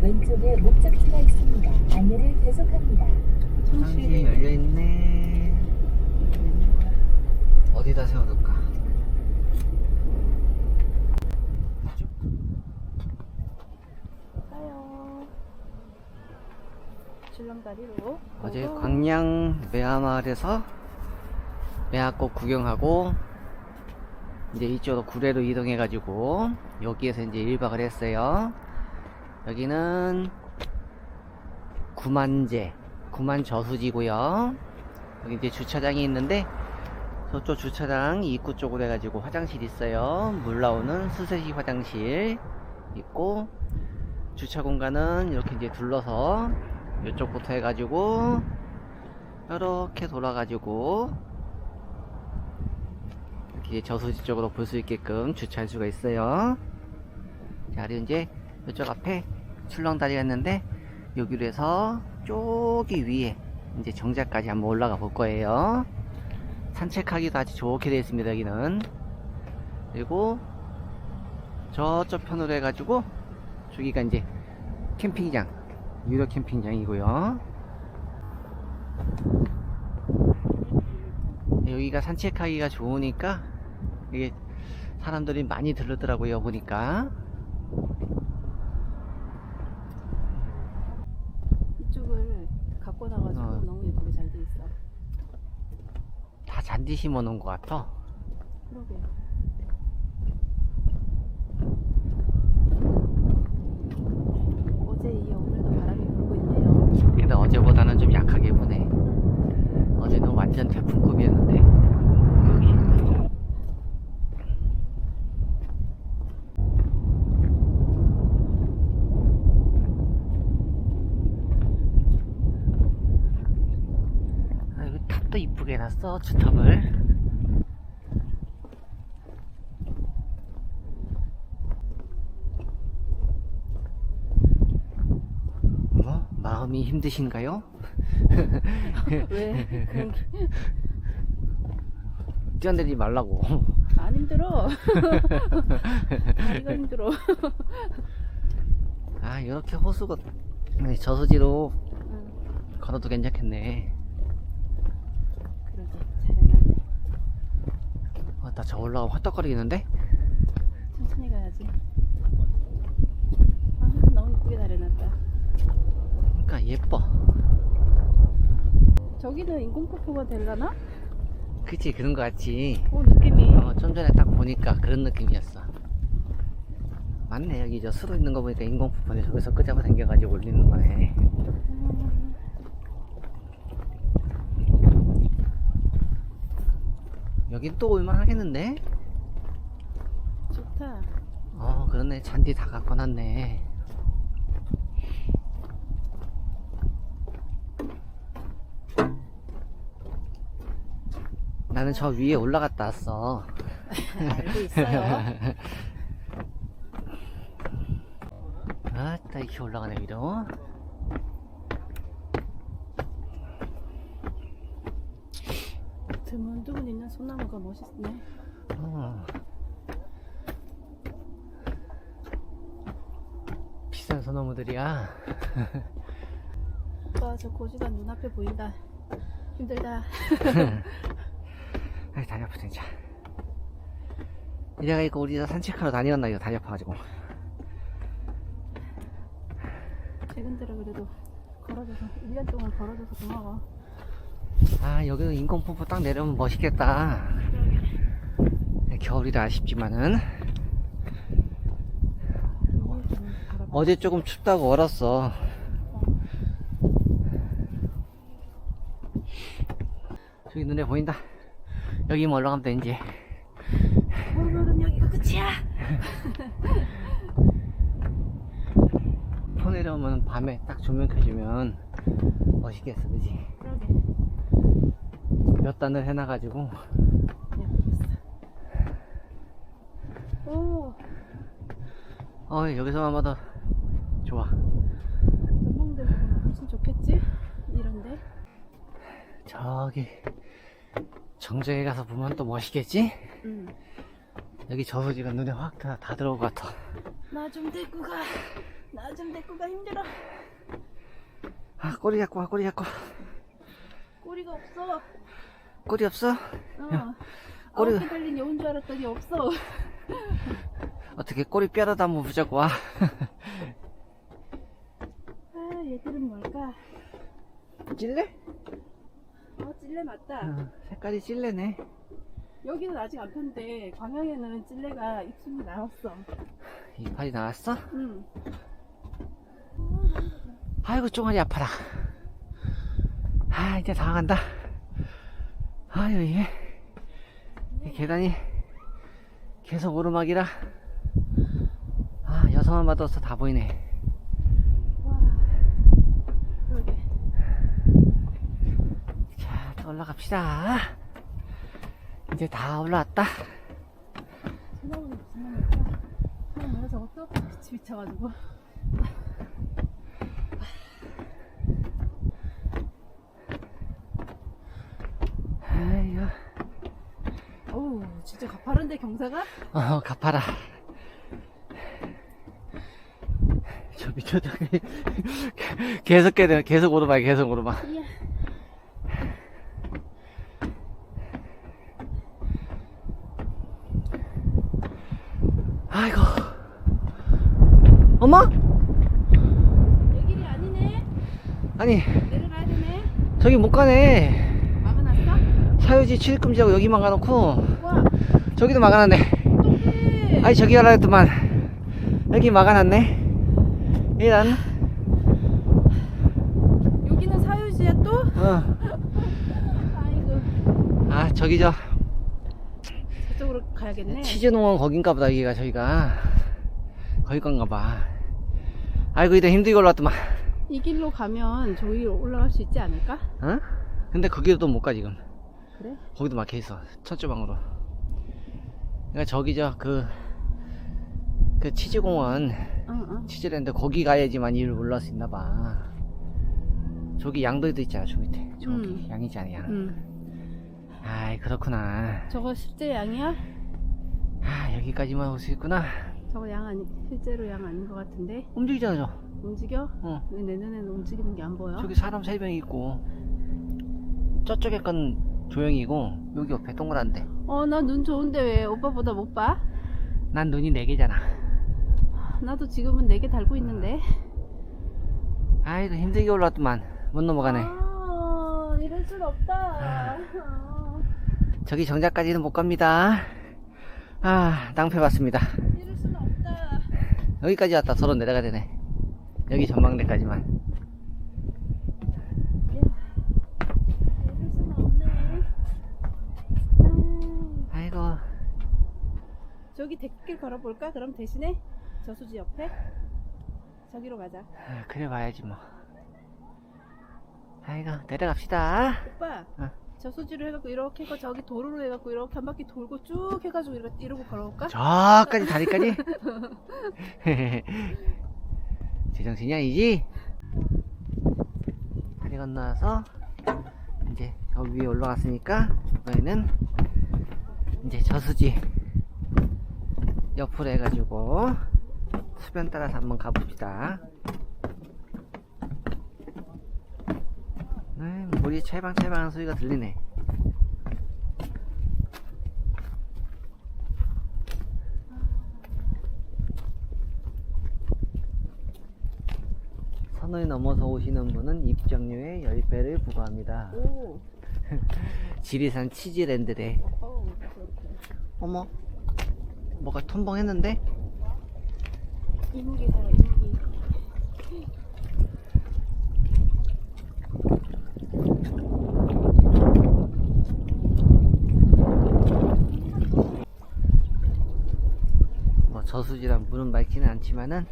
왼쪽에 목적지가 있습니다. 안내를 계속합니다. 창문이 열려있네. 어디다 세워둘까? 빨리 오. 어제 어. 광양 매화마을에서 매화꽃 구경하고 이제 이쪽으로 구례로 이동해가지고 여기에서 이제 1박을 했어요. 여기는 구만제, 구만 저수지고요. 여기 이제 주차장이 있는데 저쪽 주차장 입구 쪽으로 해가지고 화장실 있어요. 물 나오는 수세식 화장실 있고 주차 공간은 이렇게 이제 둘러서 이쪽부터 해가지고 이렇게 돌아가지고 이렇게 저수지 쪽으로 볼 수 있게끔 주차할 수가 있어요. 자, 그리고 이제 이쪽 앞에 출렁다리가 있는데 여기로 해서 저기 위에 이제 정자까지 한번 올라가 볼 거예요. 산책하기도 아주 좋게 되어 있습니다. 여기는 그리고 저쪽 편으로 해가지고 저기가 이제 캠핑장 유료 캠핑장이고요. 여기가 산책하기가 좋으니까 이게 사람들이 많이 들르더라고요 보니까 이쪽을 갖고 나가지고 어. 너무 예쁘게 잘 돼 있어. 다 잔디 심어 놓은 것 같아. 그러게. 어제 이어 오늘도 바람이 불고 있네요. 근데 어제보다는 좀 약하게 부네. 어제는 완전 태풍급이었는데 여기 아, 여기 탑도 이쁘게 해놨어 주탑을 뭐? 마음이 힘드신가요? 왜? 그런 게- 뛰어내리지 말라고 안 힘들어. 다리가 힘들어. 아 이렇게 호수가 네, 저수지로 응, 걸어도 괜찮겠네 그러게. 잘 해놨네. 어, 나저 올라가면 헛떡거리겠는데? 천천히 가야지. 아, 너무 이쁘게 잘 해놨다. 그러니까 예뻐 저기는 인공폭포가 되려나? 그치 그런 거 같지 어, 느낌이. 어, 좀 전에 딱 보니까 그런 느낌이었어 맞네 여기 저 수로 있는 거 보니까 인공폭포네 저기서 끄잡아 당겨가지고 올리는 거네 음, 여긴 또 올만 하겠는데? 좋다. 어 그러네 잔디 다 갖고 놨네 나는 저 위에 올라갔다 왔어 알고 있어요. 아따 이렇게 올라가네 위로 드문드문 있는 소나무가 멋있네. 어. 비싼 소나무들이야 오빠 저 고지가 눈앞에 보인다. 힘들다. 아이 다리 아프다 진짜 이래가 이거 우리 산책하러 다녔나 이거 다리 아파가지고 최근 들어 그래도 걸어줘서 1년 동안 걸어줘서 고마워. 아 여기는 인공폭포 딱 내려오면 멋있겠다. 겨울이라 아쉽지만은. 어제 조금 춥다고 얼었어. 저기 눈에 보인다. 여기만 올라가면 돼 이제 오늘은 여기가 끝이야. 포 내려오면 밤에 딱 조명 켜주면 멋있겠어 그지. 몇 단을 해놔가지고. 오, 어 여기서만 봐도 좋아 보면 훨씬 좋겠지? 이런데? 저기 정정에 가서 보면 또 멋있겠지? 응. 여기 저수지가 눈에 확다다 들어올 것 같아 나 좀 데리고 가. 나 좀 데리고 가 힘들어. 아 꼬리 잡고 와 꼬리 잡고 꼬리가 없어. 꼬리 없어? 어. 꼬리가- 아홉 개 달린 여운 줄 알았더니 없어. 어떻게 꼬리 뼈라도 한번 부자고 와 아, 얘들은 뭘까? 찔레? 아 찔레 맞다. 어, 색깔이 찔레네. 여기는 아직 안 폈는데 광양에는 찔레가 입순이 나왔어. 이파리 나왔어? 응. 아이고 쫑알이 아파라. 아 이제 다 간다. 아유 이게 이 계단이 계속 오르막이라 아 여성한 받아서 다 보이네. 자, 또 올라갑시다. 이제 다 올라왔다. 생각은 무슨 말이야? 아, 내가 저것도 같이 미쳐가지고 어우, 진짜 가파른데 경사가? 어, 가파라. 저 밑에 계속 깨네, 계속 오르막, 계속 오르막. 이야. 아이고. 엄마? 내 길이 아니네. 아니, 내려가야 되네. 저기 못 가네. 막아놨어? 사유지 출입금지하고 여기 막아놓고, 와, 저기도 막아놨네. 아니, 저기 가라 했더만, 여기 막아놨네. 이란, 여기는 사유지야 또? 어. 아이고. 아, 저기 저, 저쪽으로 가야겠네. 치즈농원 거긴가 보다, 여기가 저기가. 거기 건가 봐. 아이고, 이래 힘들게 올라왔더만. 이 길로 가면 저기로 올라갈 수 있지 않을까? 어? 근데 거기도 못 가, 지금. 그래? 거기도 막혀 있어. 천주방으로. 그러니까 저기 저그그 치즈공원 응, 응. 치즈랜드 거기 가야지만 이를 올라올 수 있나 봐. 저기 양도도 있잖아, 저 밑에. 저기 음. 양이지 않아, 양. 응. 아이 그렇구나. 저거 실제 양이야? 아 여기까지만 올 수 있구나. 저거 양 아니, 실제로 양 아닌 것 같은데? 움직이잖아, 저. 움직여? 어. 왜 내 눈에는 움직이는 게 안 보여? 저기 사람 세 명 있고 저쪽에 건 조용히고 여기 옆에 동그란데. 어, 나 눈 좋은데 왜 오빠보다 못 봐? 난 눈이 네 개잖아. 나도 지금은 네 개 달고 있는데. 아이고 힘들게 올라왔더만 못 넘어가네. 아, 이럴 순 없다. 아. 저기 정자까지는 못 갑니다. 아, 낭패 봤습니다. 이럴 순 없다. 여기까지 왔다 서로 내려가야 되네. 여기 전망대까지만. 이럴 순 없네. 아, 아이고, 저기 대길 걸어볼까? 그럼 대신에 저수지 옆에 저기로 가자. 아, 그래 봐야지 뭐. 아이고, 내려갑시다. 오빠, 어. 저수지로 해갖고 이렇게 해서 저기 도로로 해갖고 이렇게 한 바퀴 돌고 쭉 해가지고 이러, 이러고 걸어올까? 저까지 다리까지. 제정신이 아니지? 다리 건너서 이제 저 위에 올라갔으니까 이번에는 이제 저수지 옆으로 해가지고 수변 따라서 한번 가봅시다. 네, 물이 찰방찰방한 소리가 들리네. 선을 넘어서 오시는 분은 입장료에 10배를 부과합니다. 오, 지리산 치즈랜드래. 어머, 뭐가 텀벙했는데? 이무기 살아, 이무기. 뭐 저수지랑 물은 맑지는 않지만은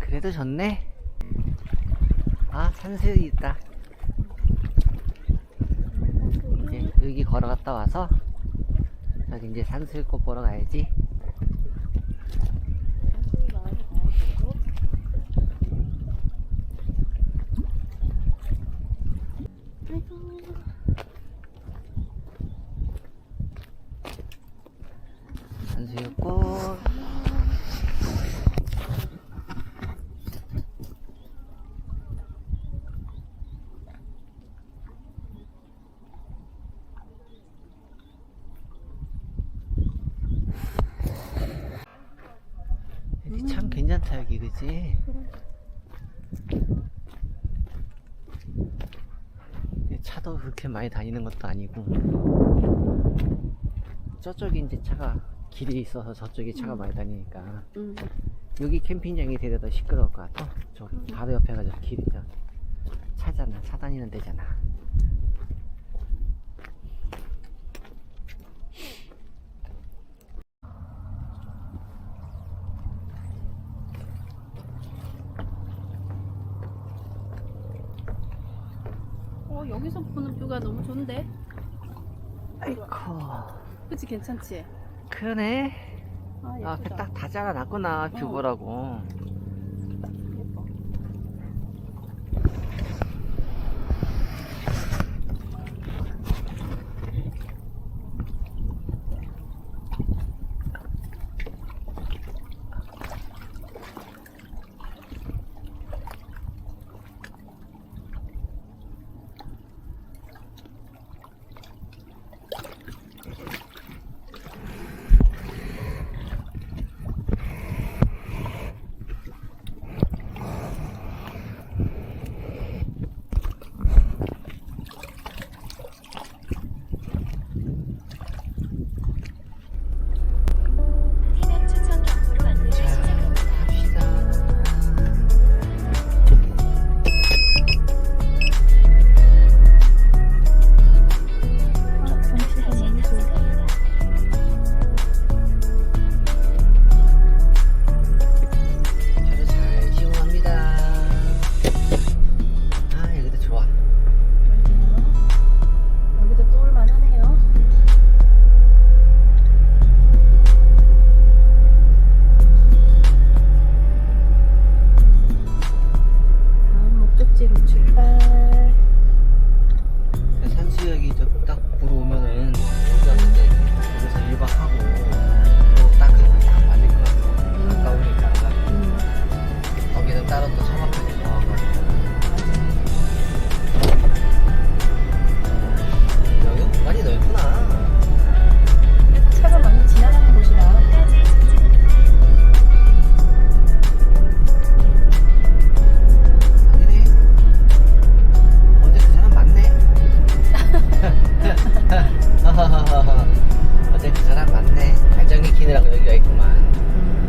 그래도 좋네. 아 산수유 있다. 이제 여기 걸어갔다 와서 여기 이제 산수유꽃 보러 가야지. 많다 여기 그지? 차도 그렇게 많이 다니는 것도 아니고 저쪽에 이제 차가 길이 있어서 저쪽에 차가 음. 많이 다니니까 음. 여기 캠핑장이 되려 더 시끄러울 것 같아 저 바로 옆에가 저 길이죠 차잖아 차 다니는 데잖아 그치 괜찮지? 그러네 아 앞에 예쁘다. 딱다 잘라놨구나 뷰 어. 보라고